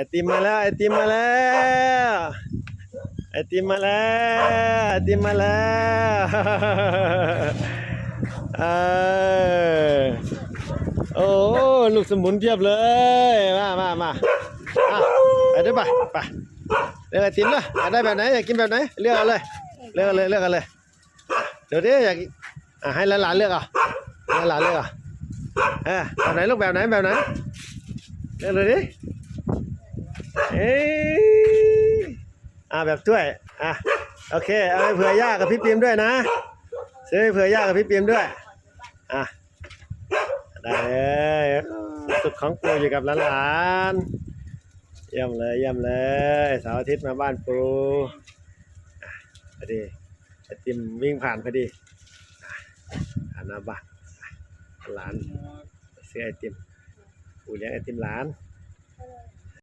อติมมาแล้วไอติมมาแล้วไอติมมาแล้วไอติมมาแล้วเออโอ้ลูกสมุนเพียบเลยมามามาไปด้วยไปไปเลือกไอติมนะอยากได้แบบไหนอยากกินแบบไหนเลือกเอาเลยเลือกเอาเลยเลือกเอาเลยเดี๋ยวดิอยากอะให้หลานๆเลือกอะหลานๆเลือกอะเออแบบไหนลูกแบบไหนแบบไหนเลือกเลยดิ เอ้ยอ่าแบบถ้วย อะ โอเค เอาไปเผื่อย่ากับพี่ปิมด้วยนะซื้อเผื่อย่ากับพี่ปิมด้วย อะ ได้เลยสุดของปูอยู่กับหลานๆเยี่ยมเลยเยี่ยมเลยเสาร์อาทิตย์มาบ้านปูอะพอดีไอติมวิ่งผ่านพอดีอะผ่านน้าบ้านหลานซื้อไอติมปูเลี้ยงไอติมหลาน